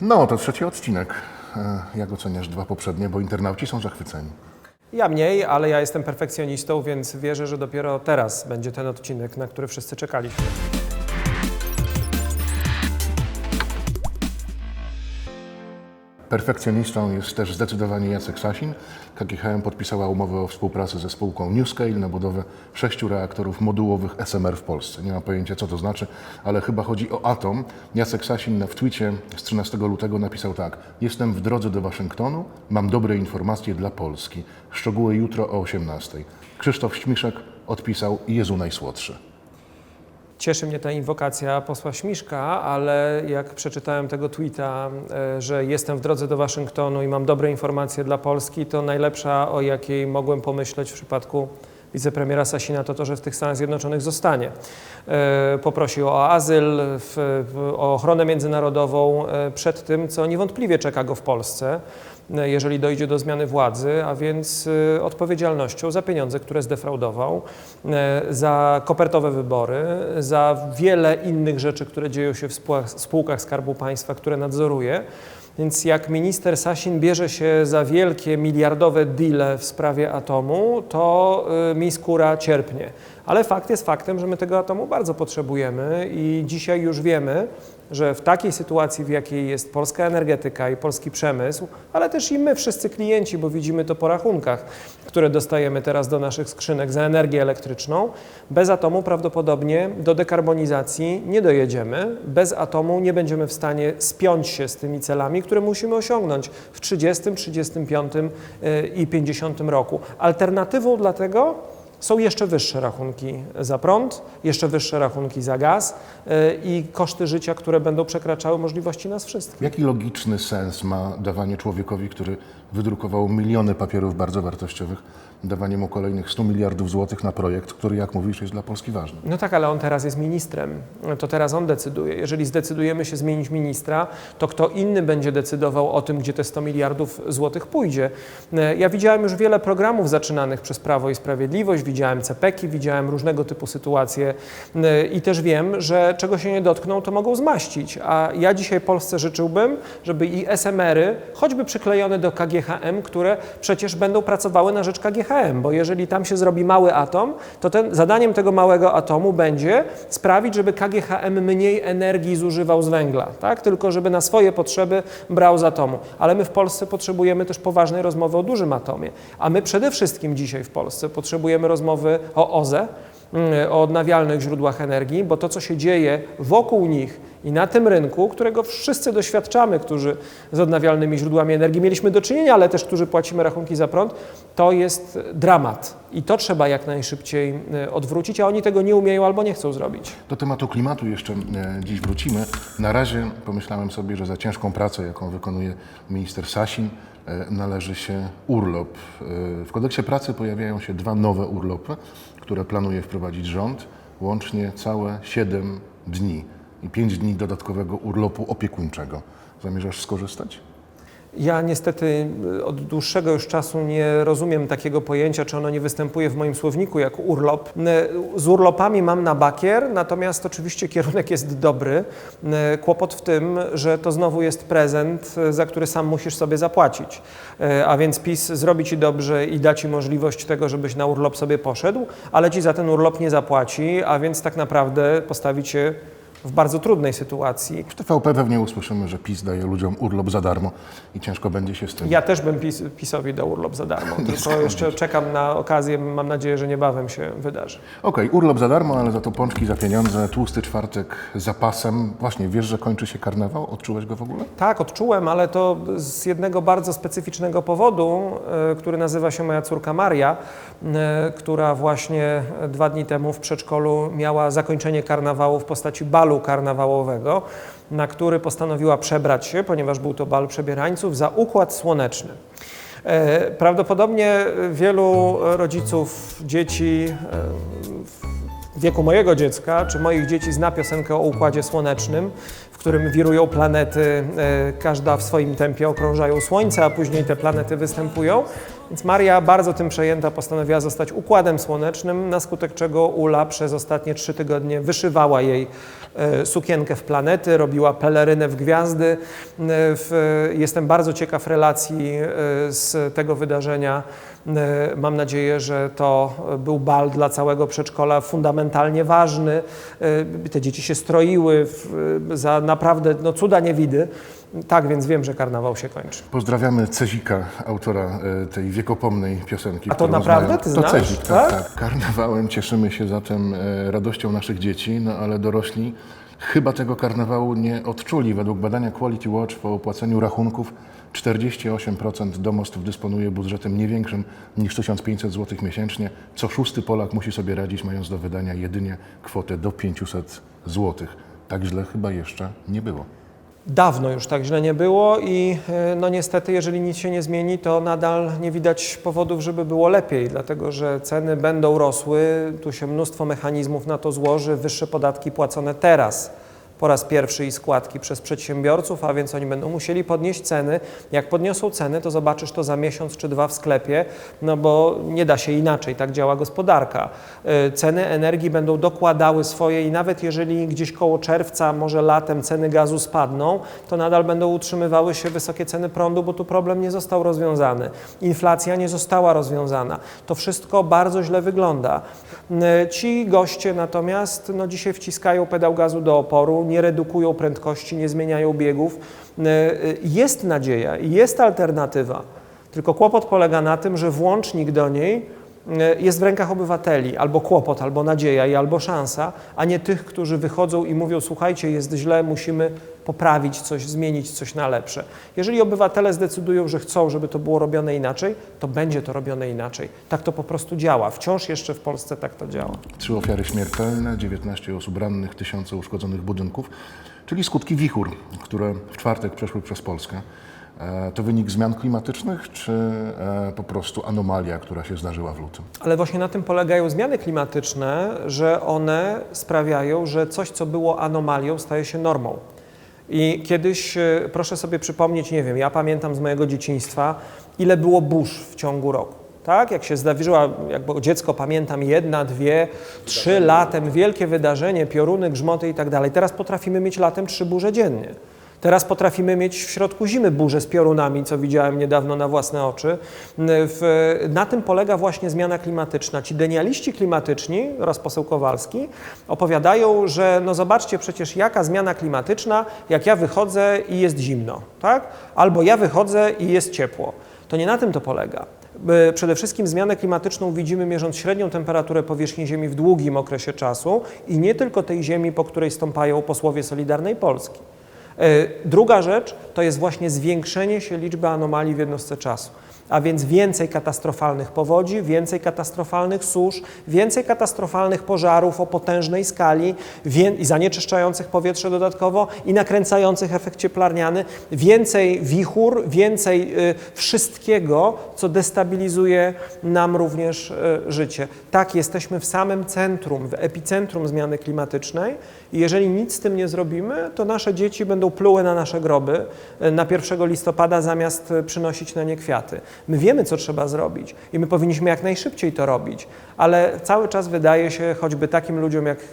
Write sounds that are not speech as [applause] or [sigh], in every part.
No, to trzeci odcinek. E, Jak oceniasz dwa poprzednie, bo internauci są zachwyceni. Ja mniej, ale ja jestem perfekcjonistą, więc wierzę, że dopiero teraz będzie ten odcinek, na który wszyscy czekaliśmy. Perfekcjonistą jest też zdecydowanie Jacek Sasin. KGHM podpisała umowę o współpracy ze spółką NewScale na budowę sześciu reaktorów modułowych SMR w Polsce. Nie mam pojęcia, co to znaczy, ale chyba chodzi o atom. Jacek Sasin w tweetie z 13 lutego napisał tak. Jestem w drodze do Waszyngtonu, mam dobre informacje dla Polski. Szczegóły jutro o 18. Krzysztof Śmiszek odpisał Jezu najsłodszy. Cieszy mnie ta inwokacja posła Śmiszka, ale jak przeczytałem tego tweeta, e, że jestem w drodze do Waszyngtonu i mam dobre informacje dla Polski, to najlepsza, o jakiej mogłem pomyśleć w przypadku wicepremiera Sasina, to to, że w tych Stanach Zjednoczonych zostanie. E, Poprosił o azyl, o ochronę międzynarodową e, przed tym, co niewątpliwie czeka go w Polsce, jeżeli dojdzie do zmiany władzy, a więc e, odpowiedzialnością za pieniądze, które zdefraudował, e, za kopertowe wybory, za wiele innych rzeczy, które dzieją się w spółkach, spółkach Skarbu Państwa, które nadzoruje. Więc jak minister Sasin bierze się za wielkie miliardowe deale w sprawie atomu, to y, mi skóra cierpnie. Ale fakt jest faktem, że my tego atomu bardzo potrzebujemy i dzisiaj już wiemy, że w takiej sytuacji, w jakiej jest polska energetyka i polski przemysł, ale też i my wszyscy klienci, bo widzimy to po rachunkach, które dostajemy teraz do naszych skrzynek za energię elektryczną, bez atomu prawdopodobnie do dekarbonizacji nie dojedziemy. Bez atomu nie będziemy w stanie spiąć się z tymi celami, które musimy osiągnąć w 30, 35 y, i 50 roku. Alternatywą dla tego są jeszcze wyższe rachunki za prąd, jeszcze wyższe rachunki za gaz y, i koszty życia, które będą przekraczały możliwości nas wszystkich. Jaki logiczny sens ma dawanie człowiekowi, który wydrukował miliony papierów bardzo wartościowych, dawanie mu kolejnych 100 miliardów złotych na projekt, który, jak mówisz, jest dla Polski ważny? No tak, ale on teraz jest ministrem. To teraz on decyduje. Jeżeli zdecydujemy się zmienić ministra, to kto inny będzie decydował o tym, gdzie te 100 miliardów złotych pójdzie. E, Ja widziałem już wiele programów zaczynanych przez Prawo i Sprawiedliwość, widziałem CPK-i, widziałem różnego typu sytuacje e, i też wiem, że czego się nie dotkną, to mogą zmaścić. A ja dzisiaj Polsce życzyłbym, żeby i SMR-y, choćby przyklejone do KGHM, które przecież będą pracowały na rzecz KGHM, bo jeżeli tam się zrobi mały atom, to ten, zadaniem tego małego atomu będzie sprawić, żeby KGHM mniej energii zużywał z węgla, tak? tylko żeby na swoje potrzeby brał z atomu. Ale my w Polsce potrzebujemy też poważnej rozmowy o dużym atomie, a my przede wszystkim dzisiaj w Polsce potrzebujemy rozmowy o OZE, o odnawialnych źródłach energii, bo to, co się dzieje wokół nich i na tym rynku, którego wszyscy doświadczamy, którzy z odnawialnymi źródłami energii mieliśmy do czynienia, ale też którzy płacimy rachunki za prąd, to jest dramat. I to trzeba jak najszybciej y, odwrócić, a oni tego nie umieją albo nie chcą zrobić. Do tematu klimatu jeszcze e, dziś wrócimy. Na razie pomyślałem sobie, że za ciężką pracę, jaką wykonuje minister Sasin, e, należy się urlop. E, W kodeksie pracy pojawiają się dwa nowe urlopy, które planuje wprowadzić rząd, łącznie całe 7 dni i 5 dni dodatkowego urlopu opiekuńczego. Zamierzasz skorzystać? Ja niestety y, od dłuższego już czasu nie rozumiem takiego pojęcia, czy ono nie występuje w moim słowniku jako urlop. Y, Z urlopami mam na bakier, natomiast oczywiście kierunek jest dobry. Y, Kłopot w tym, że to znowu jest prezent, za który sam musisz sobie zapłacić. A więc PiS zrobi ci dobrze i da ci możliwość tego, żebyś na urlop sobie poszedł, ale ci za ten urlop nie zapłaci, a więc tak naprawdę postawi cię w bardzo trudnej sytuacji. W TVP pewnie usłyszymy, że PiS daje ludziom urlop za darmo i ciężko będzie się z tym. Ja też bym PiS, PiSowi dał urlop za darmo, [laughs] tylko jeszcze czekam na okazję, mam nadzieję, że niebawem się wydarzy. Okej, urlop za darmo, ale za to pączki za pieniądze, tłusty czwartek za pasem. Właśnie, wiesz, że kończy się karnawał? Odczułeś go w ogóle? Tak, odczułem, ale to z jednego bardzo specyficznego powodu, e, który nazywa się moja córka Maria, e, która właśnie dwa dni temu w przedszkolu miała zakończenie karnawału w postaci balu karnawałowego, na który postanowiła przebrać się, ponieważ był to bal przebierańców, za układ słoneczny. E, Prawdopodobnie wielu rodziców dzieci e, w wieku mojego dziecka czy moich dzieci zna piosenkę o układzie słonecznym, w w którym wirują planety, e, każda w swoim tempie okrążają Słońce, a później te planety występują. Więc Maria, bardzo tym przejęta, postanowiła zostać układem słonecznym, na skutek czego Ula przez ostatnie trzy tygodnie wyszywała jej e, sukienkę w planety, robiła pelerynę w gwiazdy. E, jestem bardzo ciekaw relacji e, z tego wydarzenia. Mam nadzieję, że to był bal dla całego przedszkola fundamentalnie ważny. Te dzieci się stroiły za naprawdę no, cuda niewidy. Tak, więc wiem, że karnawał się kończy. Pozdrawiamy Cezika, autora e, tej wiekopomnej piosenki. A to naprawdę? Ty To znasz? Cezik, tak, Tak? tak. Karnawałem cieszymy się zatem e, radością naszych dzieci, no ale dorośli chyba tego karnawału nie odczuli. Według badania Quality Watch po opłaceniu rachunków 48% domostw dysponuje budżetem nie większym niż 1500 zł miesięcznie. Co szósty Polak musi sobie radzić, mając do wydania jedynie kwotę do 500 zł. Tak źle chyba jeszcze nie było. Dawno już tak źle nie było i e, no niestety, jeżeli nic się nie zmieni, to nadal nie widać powodów, żeby było lepiej, dlatego że ceny będą rosły, tu się mnóstwo mechanizmów na to złoży, wyższe podatki płacone teraz po raz pierwszy i składki przez przedsiębiorców, a więc oni będą musieli podnieść ceny. Jak podniosą ceny, to zobaczysz to za miesiąc czy dwa w sklepie, no bo nie da się inaczej, tak działa gospodarka. E, Ceny energii będą dokładały swoje i nawet jeżeli gdzieś koło czerwca, może latem ceny gazu spadną, to nadal będą utrzymywały się wysokie ceny prądu, bo tu problem nie został rozwiązany. Inflacja nie została rozwiązana. To wszystko bardzo źle wygląda. E, Ci goście natomiast no, dzisiaj wciskają pedał gazu do oporu, nie redukują prędkości, nie zmieniają biegów. E, e, Jest nadzieja, jest alternatywa. Tylko kłopot polega na tym, że włącznik do niej e, jest w rękach obywateli, albo kłopot, albo nadzieja i albo szansa, a nie tych, którzy wychodzą i mówią: Słuchajcie, jest źle, musimy poprawić coś, zmienić coś na lepsze. Jeżeli obywatele zdecydują, że chcą, żeby to było robione inaczej, to będzie to robione inaczej. Tak to po prostu działa. Wciąż jeszcze w Polsce tak to działa. Trzy ofiary śmiertelne, 19 osób rannych, tysiące uszkodzonych budynków, czyli skutki wichur, które w czwartek przeszły przez Polskę. E, To wynik zmian klimatycznych, czy e, po prostu anomalia, która się zdarzyła w lutym? Ale właśnie na tym polegają zmiany klimatyczne, że one sprawiają, że coś, co było anomalią, staje się normą. I kiedyś, e, proszę sobie przypomnieć, nie wiem, ja pamiętam z mojego dzieciństwa, ile było burz w ciągu roku. Tak, jak się zdarzyła, jak dziecko pamiętam, jedna, dwie, trzy latem, wielkie wydarzenie, pioruny, grzmoty i tak dalej. Teraz potrafimy mieć latem trzy burze dziennie. Teraz potrafimy mieć w środku zimy burze z piorunami, co widziałem niedawno na własne oczy. W, na tym polega właśnie zmiana klimatyczna. Ci denialiści klimatyczni oraz poseł Kowalski opowiadają, że no zobaczcie przecież jaka zmiana klimatyczna, jak ja wychodzę i jest zimno, tak? Albo ja wychodzę i jest ciepło. To nie na tym to polega. Przede wszystkim zmianę klimatyczną widzimy mierząc średnią temperaturę powierzchni Ziemi w długim okresie czasu i nie tylko tej Ziemi, po której stąpają posłowie Solidarnej Polski. Y, Druga rzecz to jest właśnie zwiększenie się liczby anomalii w jednostce czasu. A więc więcej katastrofalnych powodzi, więcej katastrofalnych susz, więcej katastrofalnych pożarów o potężnej skali i zanieczyszczających powietrze dodatkowo i nakręcających efekt cieplarniany, więcej wichur, więcej y, wszystkiego, co destabilizuje nam również y, życie. Tak, jesteśmy w samym centrum, w epicentrum zmiany klimatycznej i jeżeli nic z tym nie zrobimy, to nasze dzieci będą pluły na nasze groby y, na 1 listopada zamiast przynosić na nie kwiaty. My wiemy, co trzeba zrobić i my powinniśmy jak najszybciej to robić, ale cały czas wydaje się, choćby takim ludziom, jak y,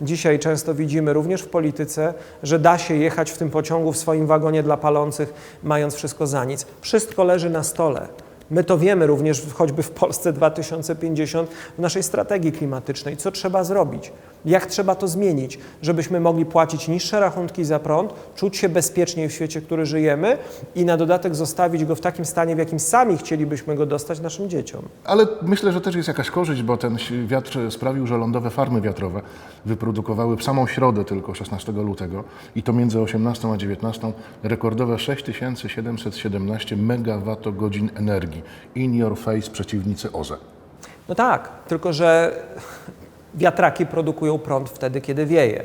dzisiaj często widzimy, również w polityce, że da się jechać w tym pociągu w swoim wagonie dla palących, mając wszystko za nic. Wszystko leży na stole. My to wiemy również choćby w Polsce 2050 w naszej strategii klimatycznej, co trzeba zrobić, jak trzeba to zmienić, żebyśmy mogli płacić niższe rachunki za prąd, czuć się bezpieczniej w świecie, w którym żyjemy i na dodatek zostawić go w takim stanie, w jakim sami chcielibyśmy go dostać naszym dzieciom. Ale myślę, że też jest jakaś korzyść, bo ten wiatr sprawił, że lądowe farmy wiatrowe wyprodukowały w samą środę tylko 16 lutego i to między 18 a 19 rekordowe 6717 megawattogodzin energii. In your face przeciwnicy OZE. No tak, tylko że wiatraki produkują prąd wtedy, kiedy wieje.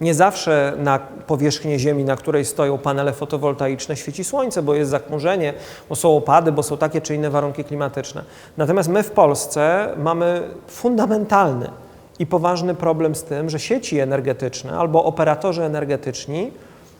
Nie zawsze na powierzchni Ziemi, na której stoją panele fotowoltaiczne, świeci słońce, bo jest zachmurzenie, bo są opady, bo są takie czy inne warunki klimatyczne. Natomiast my w Polsce mamy fundamentalny i poważny problem z tym, że sieci energetyczne albo operatorzy energetyczni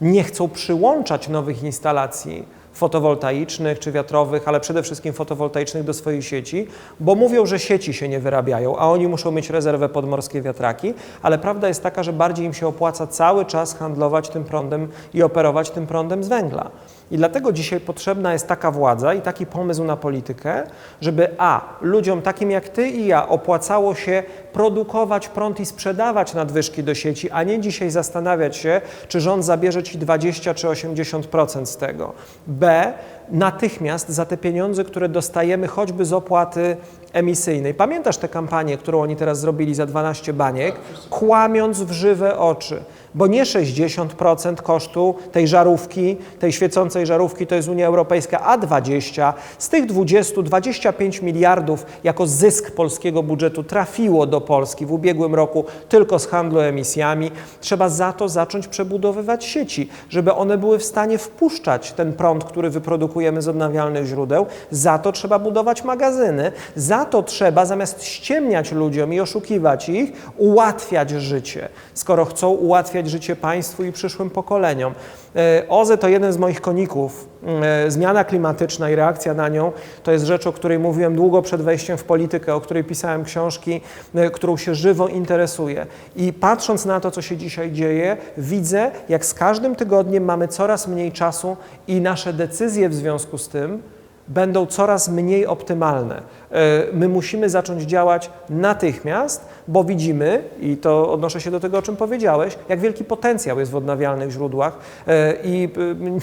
nie chcą przyłączać nowych instalacji fotowoltaicznych czy wiatrowych, ale przede wszystkim fotowoltaicznych do swojej sieci, bo mówią, że sieci się nie wyrabiają, a oni muszą mieć rezerwę podmorskie wiatraki, ale prawda jest taka, że bardziej im się opłaca cały czas handlować tym prądem i operować tym prądem z węgla. I dlatego dzisiaj potrzebna jest taka władza i taki pomysł na politykę, żeby a ludziom takim jak ty i ja opłacało się produkować prąd i sprzedawać nadwyżki do sieci, a nie dzisiaj zastanawiać się, czy rząd zabierze ci 20 czy 80% z tego. B natychmiast za te pieniądze, które dostajemy choćby z opłaty emisyjnej. Pamiętasz tę kampanię, którą oni teraz zrobili za 12 baniek, kłamiąc w żywe oczy bo nie 60% kosztu tej żarówki, tej świecącej żarówki to jest Unia Europejska, a 20. Z tych 20, 25 miliardów jako zysk polskiego budżetu trafiło do Polski w ubiegłym roku tylko z handlu emisjami. Trzeba za to zacząć przebudowywać sieci, żeby one były w stanie wpuszczać ten prąd, który wyprodukujemy z odnawialnych źródeł. Za to trzeba budować magazyny. Za to trzeba zamiast ściemniać ludziom i oszukiwać ich, ułatwiać życie. Skoro chcą ułatwiać życie państwu i przyszłym pokoleniom. E, OZE to jeden z moich koników. E, Zmiana klimatyczna i reakcja na nią to jest rzecz, o której mówiłem długo przed wejściem w politykę, o której pisałem książki, e, którą się żywo interesuję. I patrząc na to, co się dzisiaj dzieje, widzę, jak z każdym tygodniem mamy coraz mniej czasu i nasze decyzje w związku z tym będą coraz mniej optymalne. E, My musimy zacząć działać natychmiast, bo widzimy, i to odnoszę się do tego, o czym powiedziałeś, jak wielki potencjał jest w odnawialnych źródłach. E, I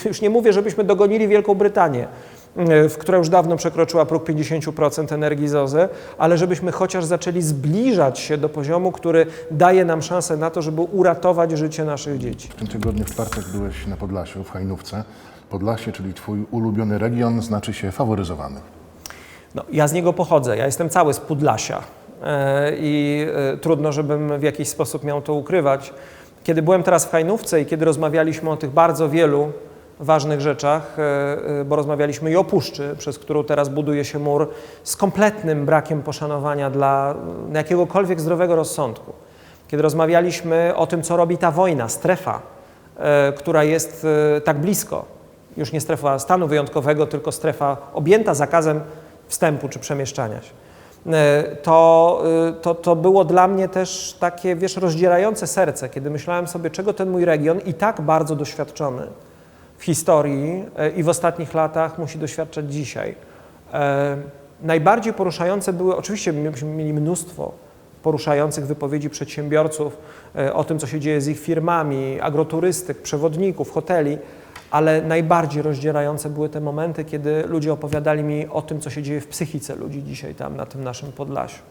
e, już nie mówię, żebyśmy dogonili Wielką Brytanię, która już dawno przekroczyła próg 50% energii z OZE, ale żebyśmy chociaż zaczęli zbliżać się do poziomu, który daje nam szansę na to, żeby uratować życie naszych dzieci. W tym tygodniu w czwartek byłeś na Podlasiu, w Hajnówce. Podlasie, czyli twój ulubiony region, znaczy się faworyzowany. No, ja z niego pochodzę, ja jestem cały z Podlasia e, i e, trudno, żebym w jakiś sposób miał to ukrywać. Kiedy byłem teraz w Hajnówce i kiedy rozmawialiśmy o tych bardzo wielu ważnych rzeczach, e, bo rozmawialiśmy i o puszczy, przez którą teraz buduje się mur, z kompletnym brakiem poszanowania dla jakiegokolwiek zdrowego rozsądku. Kiedy rozmawialiśmy o tym, co robi ta wojna, strefa, która jest tak blisko, już nie strefa stanu wyjątkowego, tylko strefa objęta zakazem wstępu czy przemieszczania się. E, To, e, to, to było dla mnie też takie, wiesz, rozdzierające serce, kiedy myślałem sobie, czego ten mój region i tak bardzo doświadczony w historii e, i w ostatnich latach musi doświadczać dzisiaj. Najbardziej poruszające były, oczywiście myśmy mieli mnóstwo poruszających wypowiedzi przedsiębiorców o tym, co się dzieje z ich firmami, agroturystyk, przewodników, hoteli, ale najbardziej rozdzierające były te momenty, kiedy ludzie opowiadali mi o tym, co się dzieje w psychice ludzi dzisiaj tam na tym naszym Podlasiu.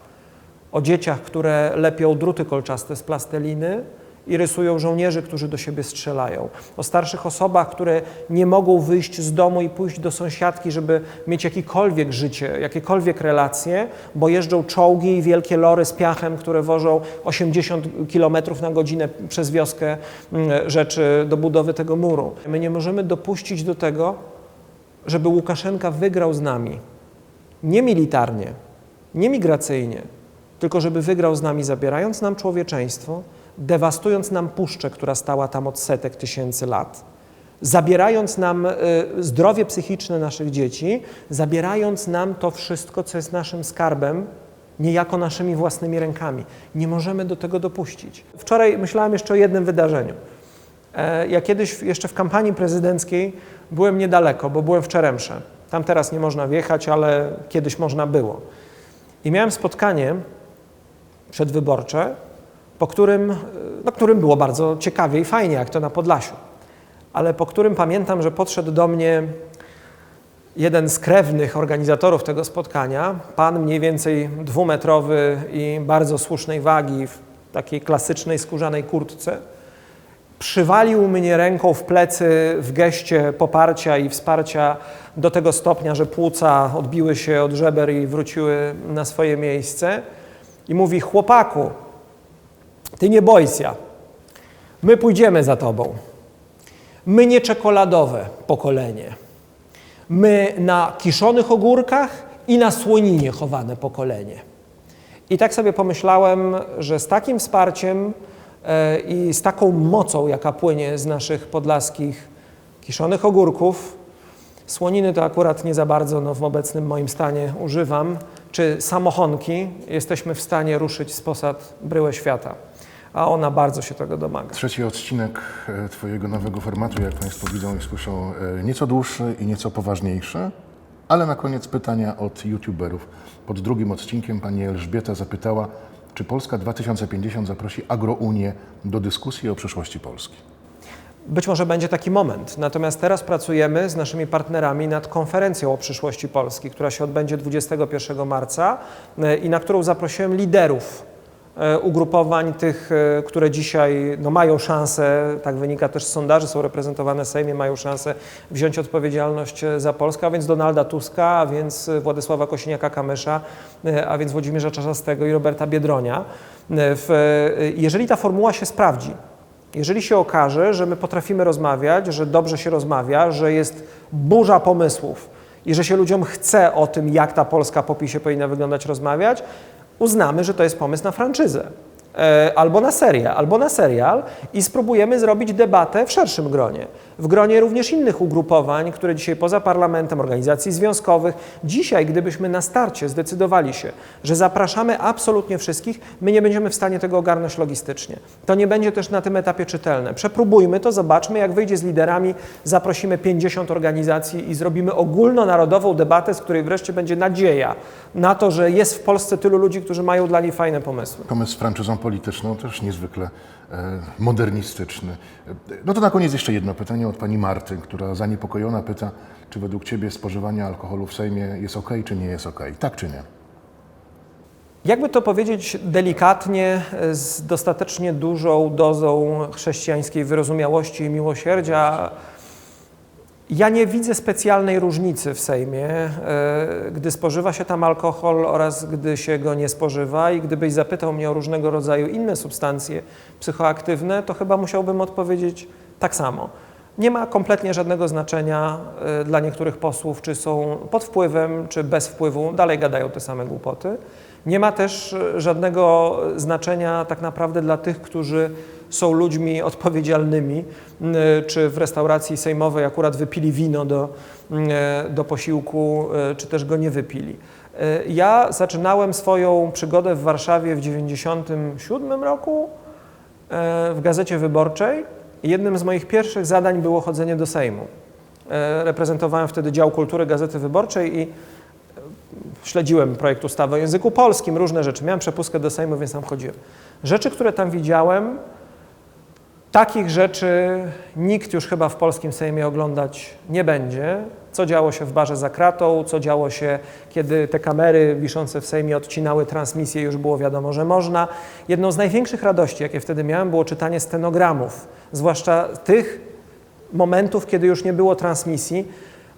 O dzieciach, które lepią druty kolczaste z plasteliny i rysują żołnierzy, którzy do siebie strzelają. O starszych osobach, które nie mogą wyjść z domu i pójść do sąsiadki, żeby mieć jakiekolwiek życie, jakiekolwiek relacje, bo jeżdżą czołgi i wielkie lory z piachem, które wożą 80 km na godzinę przez wioskę mm, rzeczy do budowy tego muru. My nie możemy dopuścić do tego, żeby Łukaszenka wygrał z nami. Nie militarnie, nie migracyjnie, tylko żeby wygrał z nami, zabierając nam człowieczeństwo, dewastując nam puszczę, która stała tam od setek tysięcy lat, zabierając nam y, zdrowie psychiczne naszych dzieci, zabierając nam to wszystko, co jest naszym skarbem, niejako naszymi własnymi rękami. Nie możemy do tego dopuścić. Wczoraj myślałem jeszcze o jednym wydarzeniu. E, Ja kiedyś jeszcze w kampanii prezydenckiej byłem niedaleko, bo byłem w Czeremsze. Tam teraz nie można wjechać, ale kiedyś można było. I miałem spotkanie przedwyborcze, po którym, e, no, którym było bardzo ciekawie i fajnie, jak to na Podlasiu. Ale po którym pamiętam, że podszedł do mnie jeden z krewnych organizatorów tego spotkania, pan mniej więcej dwumetrowy i bardzo słusznej wagi w takiej klasycznej skórzanej kurtce, przywalił mnie ręką w plecy w geście poparcia i wsparcia do tego stopnia, że płuca odbiły się od żeber i wróciły na swoje miejsce i mówi, chłopaku, ty nie boj się, my pójdziemy za tobą. My nie czekoladowe pokolenie. My na kiszonych ogórkach i na słoninie chowane pokolenie. I tak sobie pomyślałem, że z takim wsparciem e, i z taką mocą, jaka płynie z naszych podlaskich kiszonych ogórków, słoniny to akurat nie za bardzo no, w obecnym moim stanie używam, czy samochonki, jesteśmy w stanie ruszyć z posad bryłę świata. A ona bardzo się tego domaga. Trzeci odcinek e, Twojego nowego formatu, jak Państwo widzą i słyszą, e, nieco dłuższy i nieco poważniejszy, ale na koniec pytania od youtuberów. Pod drugim odcinkiem pani Elżbieta zapytała, czy Polska 2050 zaprosi Agrounię do dyskusji o przyszłości Polski. Być może będzie taki moment. Natomiast teraz pracujemy z naszymi partnerami nad konferencją o przyszłości Polski, która się odbędzie 21 marca e, i na którą zaprosiłem liderów ugrupowań tych, e, które dzisiaj no, mają szansę, tak wynika też z sondaży, są reprezentowane w Sejmie, mają szansę wziąć odpowiedzialność e, za Polskę, a więc Donalda Tuska, a więc e, Władysława Kosiniaka-Kamysza, e, a więc Włodzimierza Czarzastego i Roberta Biedronia. E, W, e, jeżeli ta formuła się sprawdzi, jeżeli się okaże, że my potrafimy rozmawiać, że dobrze się rozmawia, że jest burza pomysłów i że się ludziom chce o tym, jak ta Polska po PiSie powinna wyglądać, rozmawiać, uznamy, że to jest pomysł na franczyzę. E, Albo na serię, albo na serial i spróbujemy zrobić debatę w szerszym gronie. W gronie również innych ugrupowań, które dzisiaj poza parlamentem, organizacji związkowych. Dzisiaj, gdybyśmy na starcie zdecydowali się, że zapraszamy absolutnie wszystkich, my nie będziemy w stanie tego ogarnąć logistycznie. To nie będzie też na tym etapie czytelne. Przepróbujmy to, zobaczmy, jak wyjdzie z liderami, zaprosimy 50 organizacji i zrobimy ogólnonarodową debatę, z której wreszcie będzie nadzieja na to, że jest w Polsce tylu ludzi, którzy mają dla niej fajne pomysły. Pomysł z franczyzą polityczną też niezwykle e, modernistyczny. E, No to na koniec jeszcze jedno pytanie od pani Marty, która zaniepokojona pyta, czy według Ciebie spożywanie alkoholu w Sejmie jest ok, czy nie jest ok? Tak czy nie? Jakby to powiedzieć delikatnie, z dostatecznie dużą dozą chrześcijańskiej wyrozumiałości i miłosierdzia, ja nie widzę specjalnej różnicy w Sejmie, e, gdy spożywa się tam alkohol oraz gdy się go nie spożywa. I gdybyś zapytał mnie o różnego rodzaju inne substancje psychoaktywne, to chyba musiałbym odpowiedzieć tak samo. Nie ma kompletnie żadnego znaczenia e, dla niektórych posłów, czy są pod wpływem, czy bez wpływu, dalej gadają te same głupoty. Nie ma też e, żadnego znaczenia tak naprawdę dla tych, którzy są ludźmi odpowiedzialnymi, m, czy w restauracji sejmowej akurat wypili wino do, do posiłku, czy też go nie wypili. Ja zaczynałem swoją przygodę w Warszawie w 1997 roku w Gazecie Wyborczej. Jednym z moich pierwszych zadań było chodzenie do Sejmu. E, Reprezentowałem wtedy dział kultury Gazety Wyborczej i e, śledziłem projekt ustawy o języku polskim, różne rzeczy. Miałem przepustkę do Sejmu, więc tam chodziłem. Rzeczy, które tam widziałem, takich rzeczy nikt już chyba w polskim Sejmie oglądać nie będzie. Co działo się w barze za kratą, co działo się, kiedy te kamery wiszące w Sejmie odcinały transmisję, już było wiadomo, że można. Jedną z największych radości, jakie wtedy miałem, było czytanie stenogramów, zwłaszcza tych momentów, kiedy już nie było transmisji.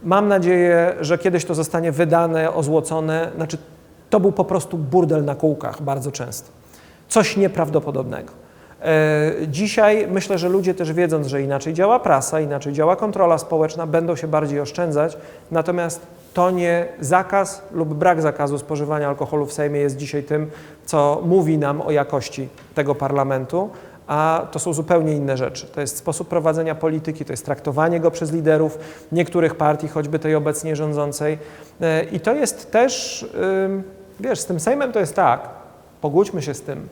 Mam nadzieję, że kiedyś to zostanie wydane, ozłocone. Znaczy, to był po prostu burdel na kółkach bardzo często. Coś nieprawdopodobnego. E, Dzisiaj myślę, że ludzie też wiedząc, że inaczej działa prasa, inaczej działa kontrola społeczna, będą się bardziej oszczędzać. Natomiast to nie zakaz lub brak zakazu spożywania alkoholu w Sejmie jest dzisiaj tym, co mówi nam o jakości tego parlamentu, a to są zupełnie inne rzeczy. To jest sposób prowadzenia polityki, to jest traktowanie go przez liderów niektórych partii, choćby tej obecnie rządzącej. E, I to jest też, wiesz, z tym Sejmem to jest tak, pogódźmy się z tym,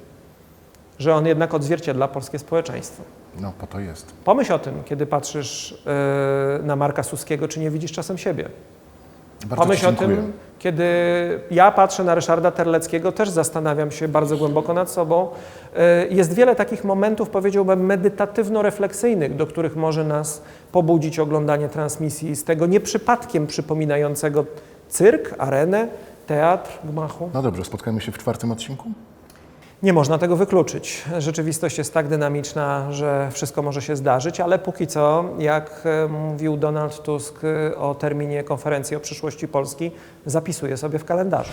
że on jednak odzwierciedla polskie społeczeństwo. No po to jest. Pomyśl o tym, kiedy patrzysz yy, na Marka Suskiego, czy nie widzisz czasem siebie. Bardzo Pomyśl o tym, kiedy ja patrzę na Ryszarda Terleckiego, też zastanawiam się bardzo głęboko nad sobą. Yy, Jest wiele takich momentów, powiedziałbym, medytatywno-refleksyjnych, do których może nas pobudzić oglądanie transmisji z tego nieprzypadkiem przypominającego cyrk, arenę, teatr, gmachu. No dobrze, spotkamy się w czwartym odcinku? Nie można tego wykluczyć. Rzeczywistość jest tak dynamiczna, że wszystko może się zdarzyć, ale póki co, jak e, mówił Donald Tusk e, o terminie konferencji o przyszłości Polski, zapisuje sobie w kalendarzu.